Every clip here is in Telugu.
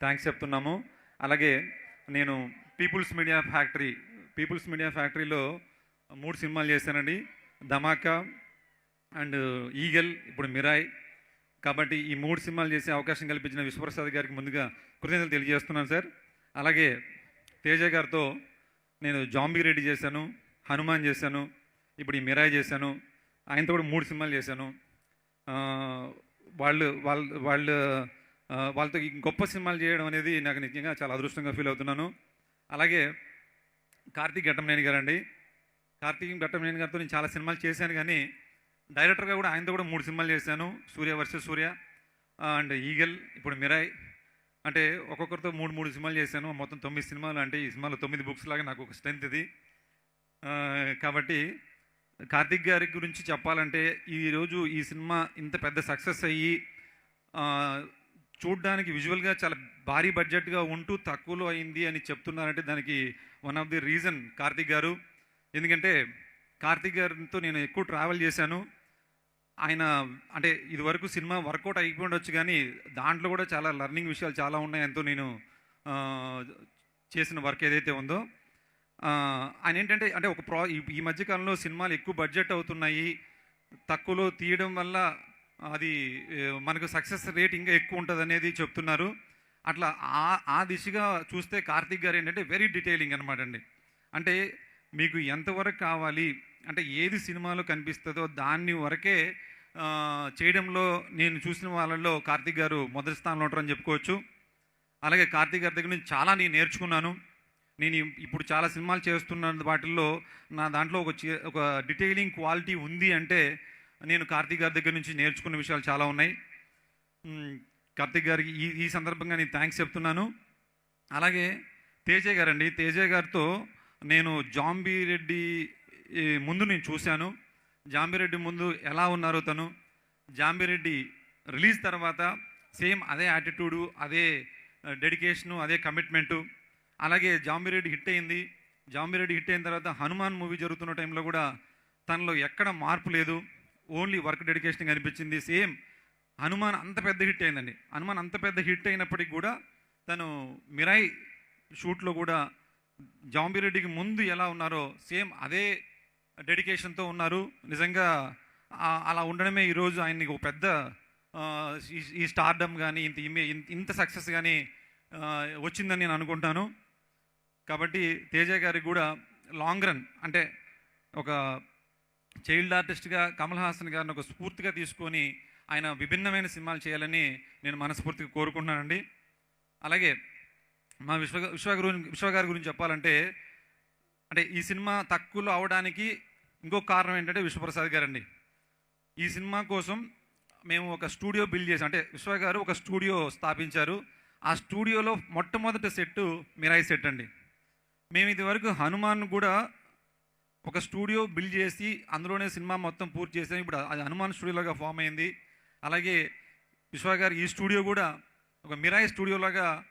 థ్యాంక్స్ చెప్తున్నాము. అలాగే నేను People's Media Factory People's Media ఫ్యాక్టరీలో మూడు సినిమాలు చేశానండి. ధమాకా అండ్ ఈగల్ ఇప్పుడు మిరాయ్. కాబట్టి ఈ మూడు సినిమాలు చేసే అవకాశం కల్పించిన విశ్వప్రసాద్ గారికి ముందుగా కృతజ్ఞతలు తెలియజేస్తున్నాను సార్. అలాగే తేజ గారితో నేను జాంబీ రెడ్డి చేశాను హనుమాన్ చేశాను ఇప్పుడు ఈ మిరాయ్ చేశాను ఆయనతో కూడా మూడు సినిమాలు చేశాను. వాళ్ళు వాళ్ళ వాళ్ళు వాళ్ళతో గొప్ప సినిమాలు చేయడం అనేది నాకు నిజంగా చాలా అదృష్టంగా ఫీల్ అవుతున్నాను. అలాగే కార్తీక్ ఘట్టమనేని గారండి. కార్తీక్ ఘట్టంనేని గారితో నేను చాలా సినిమాలు చేశాను కానీ డైరెక్టర్గా కూడా ఆయనతో కూడా మూడు సినిమాలు చేశాను. Surya versus Surya and Eagle ఇప్పుడు మిరాయ్. అంటే ఒక్కొక్కరితో మూడు మూడు సినిమాలు చేశాను. మొత్తం తొమ్మిది సినిమాలు అంటే ఈ సినిమాలో తొమ్మిది బుక్స్ లాగా నాకు ఒక స్ట్రెంత్ ఇది. కాబట్టి కార్తిక్ గారి గురించి చెప్పాలంటే ఈరోజు ఈ సినిమా ఇంత పెద్ద సక్సెస్ అయ్యి చూడడానికి విజువల్గా చాలా భారీ బడ్జెట్గా ఉంటూ తక్కువలో అయింది అని చెప్తున్నారంటే దానికి one of the reason Karthik గారు. ఎందుకంటే కార్తిక్ గారితో నేను ఎక్కువ ట్రావెల్ చేశాను. ఆయన అంటే ఇదివరకు సినిమా వర్కౌట్ అయిపోయి ఉండొచ్చు కానీ దాంట్లో కూడా చాలా లర్నింగ్ విషయాలు చాలా ఉన్నాయి ఎంతో నేను చేసిన వర్క్ ఏదైతే ఉందో. ఆయన ఏంటంటే అంటే ఒక ప్రా ఈ- మధ్యకాలంలో సినిమాలు ఎక్కువ బడ్జెట్ అవుతున్నాయి. తక్కువలో తీయడం వల్ల అది మనకు సక్సెస్ రేట్ ఇంకా ఎక్కువ ఉంటుంది అనేది చెప్తున్నారు. అట్లా ఆ ఆ దిశగా చూస్తే కార్తిక్ గారు ఏంటంటే వెరీ డీటెయిలింగ్ అనమాట అండి. అంటే మీకు ఎంతవరకు కావాలి అంటే ఏది సినిమాలో కనిపిస్తుందో దాన్ని వరకే చేయడంలో నేను చూసిన వాళ్ళల్లో కార్తిక్ గారు మొదటి స్థానంలో ఉంటారని చెప్పుకోవచ్చు. అలాగే కార్తిక్ గారి దగ్గర నుంచి చాలా నేను నేర్చుకున్నాను. నేను ఇప్పుడు చాలా సినిమాలు చేస్తున్న వాటిల్లో నా దాంట్లో ఒక ఒక డీటెయిలింగ్ క్వాలిటీ ఉంది అంటే నేను కార్తీక్ గారి దగ్గర నుంచి నేర్చుకున్న విషయాలు చాలా ఉన్నాయి. కార్తీక్ గారికి ఈ ఈ సందర్భంగా నేను థ్యాంక్స్ చెప్తున్నాను. అలాగే తేజ గారండి. తేజ గారితో నేను జాంబీరెడ్డి ముందు నేను చూశాను. జాంబీరెడ్డి ముందు ఎలా ఉన్నారో తను. జాంబీరెడ్డి రిలీజ్ తర్వాత సేమ్ అదే యాటిట్యూడు అదే డెడికేషను అదే కమిట్మెంటు అలాగే జాంబీరెడ్డి హిట్ అయింది. జాంబీరెడ్డి హిట్ అయిన తర్వాత హనుమాన్ మూవీ జరుగుతున్న టైంలో కూడా తనలో ఎక్కడ మార్పు లేదు. ఓన్లీ వర్క్ డెడికేషన్ కనిపించింది. సేమ్ హనుమాన్ అంత పెద్ద హిట్ అయిందండి. హనుమాన్ అంత పెద్ద హిట్ అయినప్పటికీ కూడా తను మిరాయి షూట్లో కూడా జాంబిరెడ్డికి ముందు ఎలా ఉన్నారో సేమ్ అదే డెడికేషన్తో ఉన్నారు. నిజంగా అలా ఉండడమే ఈరోజు ఆయన్ని ఒక పెద్ద ఈ- స్టార్డమ్ కానీ ఇంత ఇమే ఇంత- సక్సెస్ కానీ వచ్చిందని నేను అనుకుంటాను. కాబట్టి తేజ గారికి కూడా లాంగ్ రన్ అంటే ఒక చైల్డ్ ఆర్టిస్ట్గా కమల్ హాసన్ గారిని ఒక స్ఫూర్తిగా తీసుకొని ఆయన విభిన్నమైన సినిమాలు చేయాలని నేను మనస్ఫూర్తిగా కోరుకుంటున్నానండి. అలాగే మా విశ్వ విశ్వ గురి గురించి చెప్పాలంటే అంటే ఈ సినిమా తక్కువలో అవడానికి ఇంకొక కారణం ఏంటంటే విశ్వప్రసాద్ గారండి. ఈ సినిమా కోసం మేము ఒక స్టూడియో బిల్డ్ చేసాం అంటే విశ్వ గారు ఒక స్టూడియో స్థాపించారు. ఆ స్టూడియోలో మొట్టమొదటి సెట్టు మిరాయి సెట్ అండి. మేము ఇదివరకు హనుమాన్ కూడా ఒక స్టూడియో బిల్డ్ చేసి అందులోనే సినిమా మొత్తం పూర్తి చేసాం ఇప్పుడు అది హనుమాన్ స్టూడియోలాగా ఫామ్ అయింది. అలాగే విశ్వ గారు ఈ స్టూడియో కూడా ఒక మిరాయి స్టూడియోలాగా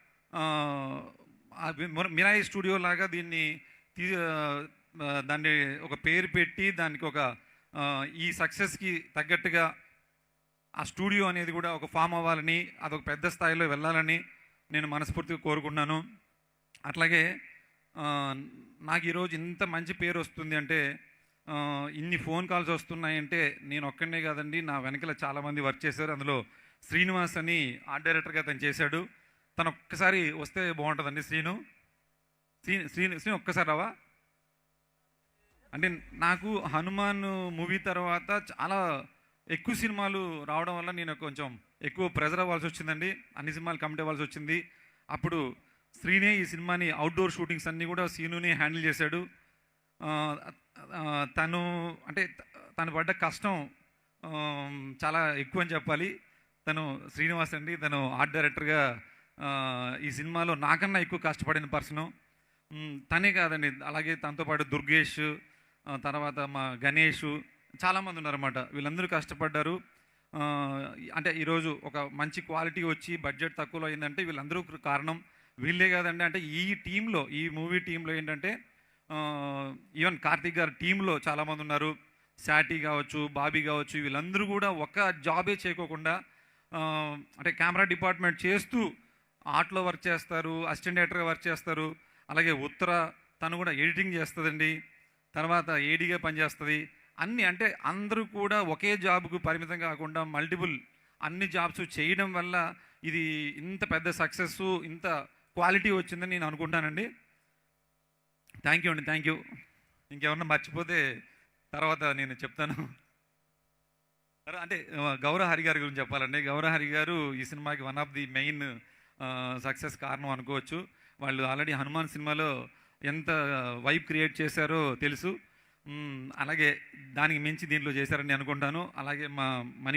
మిరాయి స్టూడియో లాగా దీన్ని తీ దాన్ని ఒక పేరు పెట్టి దానికి ఒక ఈ సక్సెస్కి తగ్గట్టుగా ఆ స్టూడియో అనేది కూడా ఒక ఫామ్ అవ్వాలని అదొక పెద్ద స్థాయిలో వెళ్ళాలని నేను మనస్ఫూర్తిగా కోరుకున్నాను అట్లాగే నాకు ఈరోజు ఇంత మంచి పేరు వస్తుంది అంటే ఇన్ని ఫోన్ కాల్స్ వస్తున్నాయంటే నేను ఒక్కడనే కాదండి నా వెనకల చాలామంది వర్క్ చేశారు. అందులో శ్రీనివాస్ అని ఆర్ట్ డైరెక్టర్గా తను చేశాడు. తను ఒక్కసారి వస్తే బాగుంటుందండి. శ్రీను శ్రీ శ్రీను శ్రీను ఒక్కసారి రావా? అంటే నాకు హనుమాన్ మూవీ తర్వాత చాలా ఎక్కువ సినిమాలు రావడం వల్ల నేను కొంచెం ఎక్కువ ప్రెజర్ అవ్వాల్సి వచ్చిందండి. అన్ని సినిమాలు కమిట్ అవ్వాల్సి వచ్చింది. అప్పుడు శ్రీనే ఈ సినిమాని అవుట్డోర్ షూటింగ్స్ అన్నీ కూడా సీనునే హ్యాండిల్ చేశాడు. తను అంటే తను పడ్డ కష్టం చాలా ఎక్కువ అని చెప్పాలి. తను శ్రీనివాస్ అండి తను ఆర్ట్ డైరెక్టర్గా ఈ సినిమాలో నాకన్నా ఎక్కువ కష్టపడిన పర్సను తనే కాదండి అలాగే తనతో పాటు దుర్గేష్ తర్వాత మా గణేష్ చాలామంది ఉన్నారన్నమాట. వీళ్ళందరూ కష్టపడ్డారు. అంటే ఈరోజు ఒక మంచి క్వాలిటీ వచ్చి బడ్జెట్ తక్కువలో అయిందంటే వీళ్ళందరూ కారణం. వీళ్ళే కాదండి. అంటే ఈ టీంలో ఈ మూవీ టీంలో ఏంటంటే ఈవెన్ కార్తిక్ గారు టీంలో చాలామంది ఉన్నారు. శాటీ కావచ్చు బాబీ కావచ్చు వీళ్ళందరూ కూడా ఒక జాబే చేయకోకుండా అంటే కెమెరా డిపార్ట్మెంట్ చేస్తూ ఆర్ట్లో వర్క్ చేస్తారు అసిస్టెంట్ వర్క్ చేస్తారు. అలాగే ఉత్తర తను కూడా ఎడిటింగ్ చేస్తుందండి. తర్వాత ఏడీగా పనిచేస్తుంది. అన్నీ అంటే అందరూ కూడా ఒకే జాబ్కు పరిమితం కాకుండా మల్టిపుల్ అన్ని జాబ్స్ చేయడం వల్ల ఇది ఇంత పెద్ద సక్సెస్ ఇంత క్వాలిటీ వచ్చిందని నేను అనుకుంటానండి. థ్యాంక్ యూ అండి థ్యాంక్ యూ ఇంకేమన్నా మర్చిపోతే తర్వాత నేను చెప్తాను. అంటే గౌరవ హరి గారి గురించి చెప్పాలండి. గౌరవ హరి గారు ఈ సినిమాకి one of the main success కారణం అనుకోవచ్చు. వాళ్ళు ఆల్రెడీ హనుమాన్ సినిమాలో ఎంత వైబ్ క్రియేట్ చేశారో తెలుసు. అలాగే దానికి మించి దీంట్లో చేశారని అనుకుంటాను. అలాగే మా మనీ